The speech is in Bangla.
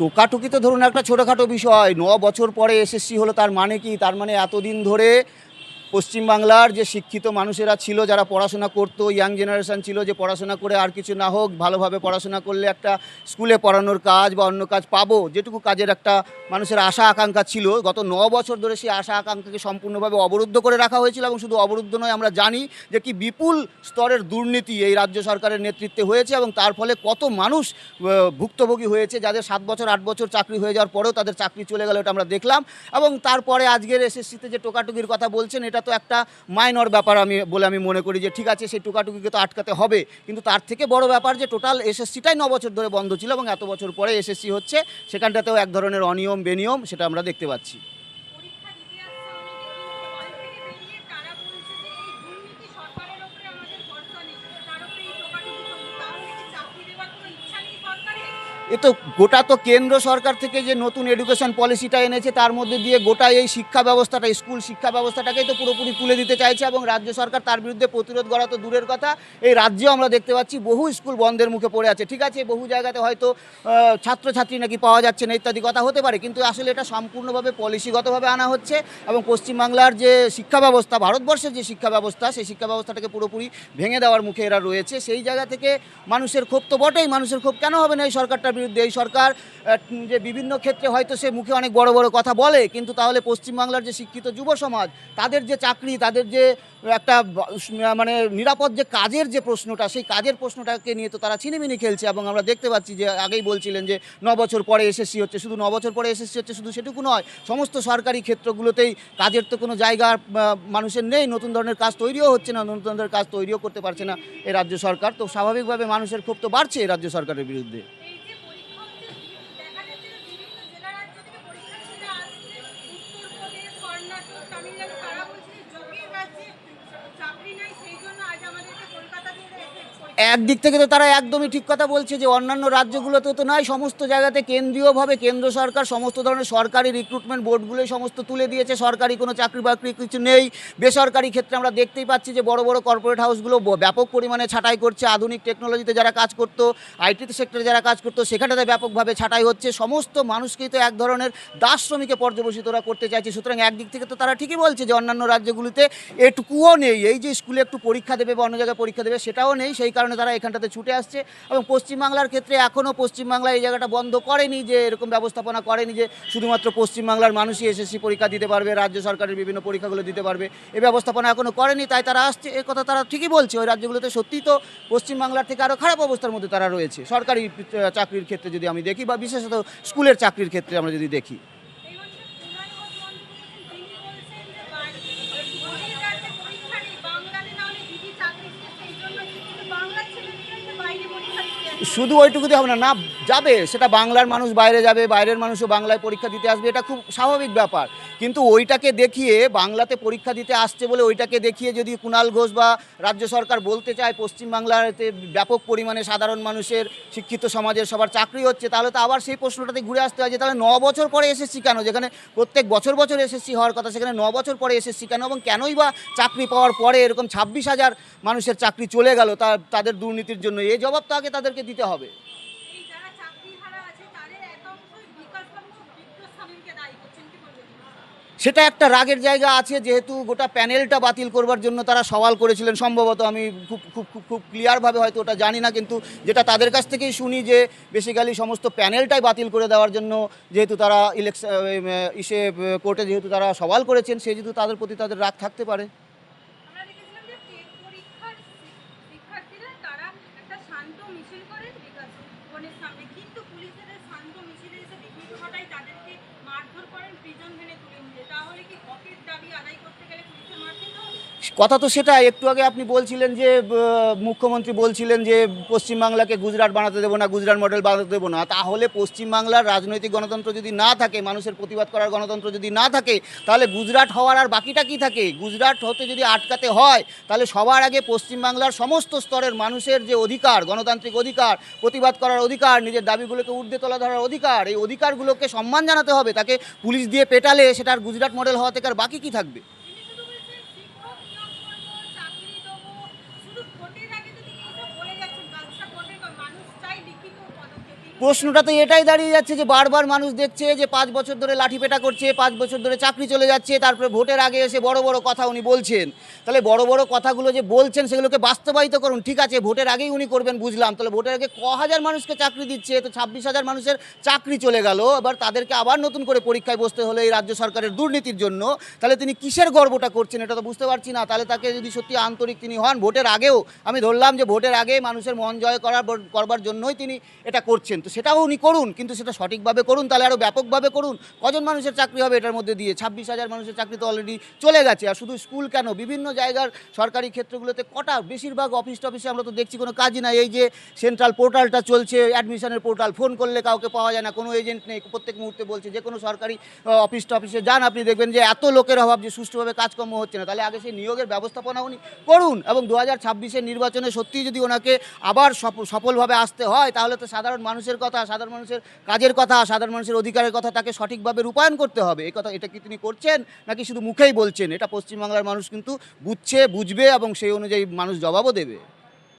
টোকাটুকি তো ধরুন একটা ছোটোখাটো বিষয়, ন বছর পরে এসএসসি হলো, তার মানে কি? তার মানে এতদিন ধরে পশ্চিমবাংলার যে শিক্ষিত মানুষেরা ছিল, যারা পড়াশোনা করতো ইয়াং জেনারেশান ছিল যে পড়াশোনা করে আর কিছু না হোক, ভালোভাবে পড়াশোনা করলে একটা স্কুলে পড়ানোর কাজ বা অন্য কাজ পাবো, যেটুকু কাজের একটা মানুষের আশা আকাঙ্ক্ষা ছিল। গত ন বছর ধরে সেই আশা আকাঙ্ক্ষাকে সম্পূর্ণভাবে অবরুদ্ধ করে রাখা হয়েছিল এবং শুধু অবরুদ্ধ নয়, আমরা জানি যে কি বিপুল স্তরের দুর্নীতি এই রাজ্য সরকারের নেতৃত্বে হয়েছে এবং তার ফলে কত মানুষ ভুক্তভোগী হয়েছে, যাদের সাত বছর, আট বছর চাকরি হয়ে যাওয়ার পরেও তাদের চাকরি চলে গেল এটা আমরা দেখলাম এবং তারপরে আজকের এসএসসিতে যে টোকাটুকির কথা বলছেন, এটা তো একটা মাইনর ব্যাপার আমি, বলে আমি মনে করি যে ঠিক আছে, সেই টুকাটুকিকে তো আটকাতে হবে। কিন্তু তার থেকে বড় ব্যাপার যে টোটাল এসএসসিটাই ন বছর ধরে বন্ধ ছিল এবং এত বছর পরে এসএসসি হচ্ছে, সেখানটাতেও এক ধরনের অনিয়ম বেনিয়ম সেটা আমরা দেখতে পাচ্ছি। এ তো গোটা তো কেন্দ্র সরকার থেকে যে নতুন এডুকেশন পলিসিটা এনেছে, তার মধ্যে দিয়ে গোটা এই শিক্ষা ব্যবস্থাটা স্কুল শিক্ষা ব্যবস্থাটাকেই তো পুরোপুরি তুলে দিতে চাইছে এবং রাজ্য সরকার তার বিরুদ্ধে প্রতিরোধ করা তো দূরের কথা। এই রাজ্যেও আমরা দেখতে পাচ্ছি বহু স্কুল বন্ধের মুখে পড়ে আছে। ঠিক আছে, বহু জায়গাতে হয়তো ছাত্রছাত্রী নাকি পাওয়া যাচ্ছে না ইত্যাদি কথা হতে পারে, কিন্তু আসলে এটা সম্পূর্ণভাবে পলিসিগতভাবে আনা হচ্ছে এবং পশ্চিমবাংলার যে শিক্ষা ব্যবস্থা, ভারতবর্ষের যে শিক্ষা ব্যবস্থা, সেই শিক্ষা ব্যবস্থাটাকে পুরোপুরি ভেঙে দেওয়ার মুখে এরা রয়েছে। সেই জায়গা থেকে মানুষের ক্ষোভ তো বটেই, মানুষের ক্ষোভ কেন হবে না এই সরকারটার বিরুদ্ধে এই সরকার যে বিভিন্ন ক্ষেত্রে হয়তো সে মুখে অনেক বড় বড় কথা বলে, কিন্তু তাহলে পশ্চিমবাংলার যে শিক্ষিত যুব সমাজ, তাদের যে চাকরি, তাদের যে একটা মানে নিরাপদ যে কাজের যে প্রশ্নটা, সেই কাজের প্রশ্নটাকে নিয়ে তো তারা ছিনিমিনি খেলছে এবং আমরা দেখতে পাচ্ছি যে আগেই বলছিলেন যে ন বছর পরে এসএসসি হচ্ছে, শুধু ন বছর পরে এসএসসি হচ্ছে শুধু সেটুকু নয়, সমস্ত সরকারি ক্ষেত্রগুলোতেই কাজের তো কোনো জায়গা মানুষের নেই, নতুন ধরনের কাজ তৈরিও হচ্ছে না, নতুন ধরনের কাজ তৈরিও করতে পারছে না এ রাজ্য সরকার, তো স্বাভাবিকভাবে মানুষের ক্ষোভ তো বাড়ছে এই রাজ্য সরকারের বিরুদ্ধে। একদিক থেকে তো তারা একদমই ঠিক কথা বলছে যে অন্যান্য রাজ্যগুলোতে তো নয়, সমস্ত জায়গাতে কেন্দ্রীয়ভাবে কেন্দ্র সরকার, সমস্ত ধরনের সরকারি রিক্রুটমেন্ট বোর্ডগুলোই সমস্ত তুলে দিয়েছে, সরকারি কোনো চাকরি বাকরি কিছু নেই। বেসরকারি ক্ষেত্রে আমরা দেখতেই পাচ্ছি যে বড় বড় কর্পোরেট হাউসগুলো ব্যাপক পরিমাণে ছাঁটাই করছে। আধুনিক টেকনোলজিতে যারা কাজ করতো আইটি সেক্টরে যারা কাজ করতো সেখানটাতে ব্যাপকভাবে ছাঁটাই হচ্ছে। সমস্ত মানুষকেই তো এক ধরনের দাস শ্রমিকে পর্যবসিত ওরা করতে চাইছে। সুতরাং একদিক থেকে তো তারা ঠিকই বলছে যে অন্যান্য রাজ্যগুলিতে এটুকুও নেই। এই যে স্কুলে একটু পরীক্ষা দেবে বা অন্য জায়গায় পরীক্ষা দেবে সেটাও নেই। সেই কারণে তারা এখানটাতে ছুটে আসছে এবং পশ্চিমবাংলার ক্ষেত্রে এখনও পশ্চিমবাংলা এই জায়গাটা বন্ধ করেনি যে এরকম ব্যবস্থাপনা করেনি যে শুধুমাত্র পশ্চিমবাংলার মানুষই এসএসসি পরীক্ষা দিতে পারবে, রাজ্য সরকারের বিভিন্ন পরীক্ষাগুলো দিতে পারবে। এই ব্যবস্থাপনা এখনও করেনি, তাই তারা আসছে। এ কথা তারা ঠিকই বলছে, ওই রাজ্যগুলোতে সত্যিই তো পশ্চিমবাংলার থেকে আরও খারাপ অবস্থার মধ্যে তারা রয়েছে। সরকারি চাকরির ক্ষেত্রে যদি আমি দেখি বা বিশেষত স্কুলের চাকরির ক্ষেত্রে আমরা যদি দেখি এই হচ্ছে কুণাল ঘোষ বন্দ্যোপাধ্যায় তিনি বলছেন যে বাইরে রাজ্যে পরীক্ষা নেই বাংলাতে না হলে দিদি চাকরি দিচ্ছে সেই জন্য কিন্তু বাংলার ছেলেমেয়েরাই তো বাইরে পরীক্ষা দিতে যাচ্ছে শুধু ওইটুকুতে হবে না না যাবে, সেটা বাংলার মানুষ বাইরে যাবে, বাইরের মানুষও বাংলায় পরীক্ষা দিতে আসবে, এটা খুব স্বাভাবিক ব্যাপার। কিন্তু ওইটাকে দেখিয়ে বাংলাতে পরীক্ষা দিতে আসছে বলে ওইটাকে দেখিয়ে যদি কুণাল ঘোষ বা রাজ্য সরকার বলতে চায় পশ্চিমবাংলাতে ব্যাপক পরিমাণে সাধারণ মানুষের, শিক্ষিত সমাজের সবার চাকরি হচ্ছে, তাহলে তো আবার সেই প্রশ্নটাতে ঘুরে আসতে হয় যে তাহলে ন বছর পরে এসএসসি কেন? যেখানে প্রত্যেক বছর বছর এসএসসি হওয়ার কথা, সেখানে ন বছর পরে এসএসসি কেন? এবং কেনই বা চাকরি পাওয়ার পরে এরকম ছাব্বিশ হাজার মানুষের চাকরি চলে গেল, তা, তাদের দুর্নীতির জন্য? এই জবাব তো আগে তাদেরকে দিতে হবে। কি বলবেন? সেটা একটা রাগের জায়গা আছে যেহেতু গোটা প্যানেলটা বাতিল করবার জন্য তারা সওয়াল করেছিলেন। সম্ভবত আমি খুব খুব খুব খুব ক্লিয়ারভাবে হয়তো ওটা জানি না কিন্তু যেটা তাদের কাছ থেকেই শুনি যে বেসিক্যালি সমস্ত প্যানেলটাই বাতিল করে দেওয়ার জন্য যেহেতু তারা ইলেকশন ইসে কোর্টে যেহেতু তারা সওয়াল করেছেন সেই যেহেতু তাদের প্রতি তাদের রাগ থাকতে পারে আমরা দেখেছিলাম যে টেট পরীক্ষার শিক্ষার্থীরা তারা একটা শান্ত মিছিল করে বিকাশ সামনে। কিন্তু পুলিশের শান্ত মিছিলে এসে বিঘ্নিত ঘটায় তাদেরকে মারধর করেন প্রিজন ভ্যানে তুলে নিয়ে। তাহলে কি হকের দাবি আদায় করতে গেলে পুলিশের মার কথা তো সেটাই। একটু আগে আপনি বলছিলেন যে মুখ্যমন্ত্রী বলছিলেন যে, পশ্চিমবাংলাকে গুজরাট বানাতে দেবো না, গুজরাট মডেল বানাতে দেবো না। তাহলে পশ্চিমবাংলার রাজনৈতিক গণতন্ত্র যদি না থাকে, মানুষের প্রতিবাদ করার গণতন্ত্র যদি না থাকে, তাহলে গুজরাট হওয়ার আর বাকিটা কি থাকে? গুজরাট হতে যদি আটকাতে হয়, তাহলে সবার আগে পশ্চিমবাংলার সমস্ত স্তরের মানুষের যে অধিকার, গণতান্ত্রিক অধিকার, প্রতিবাদ করার অধিকার, নিজের দাবিগুলোকে ঊর্ধ্বে তোলা ধরার অধিকার, এই অধিকারগুলোকে সম্মান জানাতে হবে। তাকে পুলিশ দিয়ে পেটালে সেটার গুজরাট মডেল হওয়া থেকে আর বাকি কী থাকবে তিনি শুধু বলছেন শিক্ষক নিয়োগ করব চাকরি দেবো শুধু ভোটের আগে তো তিনি এইসব বলে যাচ্ছেন ব্যবসা ভোটের পর মানুষ চাই লিখিত পদক্ষেপ তিনি প্রশ্নটা তো এটাই দাঁড়িয়ে যাচ্ছে যে বারবার মানুষ দেখছে যে পাঁচ বছর ধরে লাঠিপেটা করছে, পাঁচ বছর ধরে চাকরি চলে যাচ্ছে, তারপরে ভোটের আগে এসে বড় বড় কথা উনি বলছেন। তাহলে বড় বড় কথাগুলো যে বলছেন সেগুলোকে বাস্তবায়িত করুন, ঠিক আছে, ভোটের আগেই উনি করবেন, বুঝলাম। তাহলে ভোটের আগে ক হাজার মানুষকে চাকরি দিচ্ছে, তো ছাব্বিশ হাজার মানুষের চাকরি চলে গেল, এবার তাদেরকে আবার নতুন করে পরীক্ষায় বসতে হলো এই রাজ্য সরকারের দুর্নীতির জন্য। তাহলে তিনি কিসের গর্বটা করছেন এটা তো বুঝতে পারছি না। তাহলে তাকে যদি সত্যি আন্তরিক তিনি হন, ভোটের আগেও আমি ধরলাম যে ভোটের আগে মানুষের মন জয় করার করবার জন্যই তিনি এটা করছেন। তো সেটাও উনি করুন, কিন্তু সেটা সঠিকভাবে করুন, তাহলে আরও ব্যাপকভাবে করুন। কজন মানুষের চাকরি হবে এটার মধ্যে দিয়ে? ছাব্বিশ হাজার মানুষের চাকরি তো অলরেডি চলে গেছে, আর শুধু স্কুল কেন? বিভিন্ন জায়গার সরকারি ক্ষেত্রগুলোতে কটা? বেশিরভাগ অফিস টফিসে আমরা তো দেখছি কোনো কাজই নাই। এই যে সেন্ট্রাল পোর্টালটা চলছে অ্যাডমিশনের পোর্টাল ফোন করলে কাউকে পাওয়া যায় না, কোনো এজেন্ট নেই। প্রত্যেক মুহূর্তে বলছে, যে কোনো সরকারি অফিস টফিসে যান, আপনি দেখবেন যে এত লোকের অভাব যে সুষ্ঠুভাবে কাজকর্ম হচ্ছে না। তাহলে আগে সেই নিয়োগের ব্যবস্থাপনা উনি করুন, এবং দু হাজার নির্বাচনে সত্যিই যদি ওনাকে আবার সফ- সফলভাবে আসতে হয়, তাহলে তো সাধারণ মানুষের কথা, সাধারণ মানুষের কাজের কথা, সাধারণ মানুষের অধিকারের কথা তাকে সঠিকভাবে রূপায়ণ করতে হবে। এই কথা, এটা কি তিনি করছেন নাকি শুধু মুখেই বলছেন? এটা পশ্চিমবাংলার মানুষ কিন্তু বুঝছে, বুঝবে এবং সেই অনুযায়ী মানুষ জবাবও দেবে।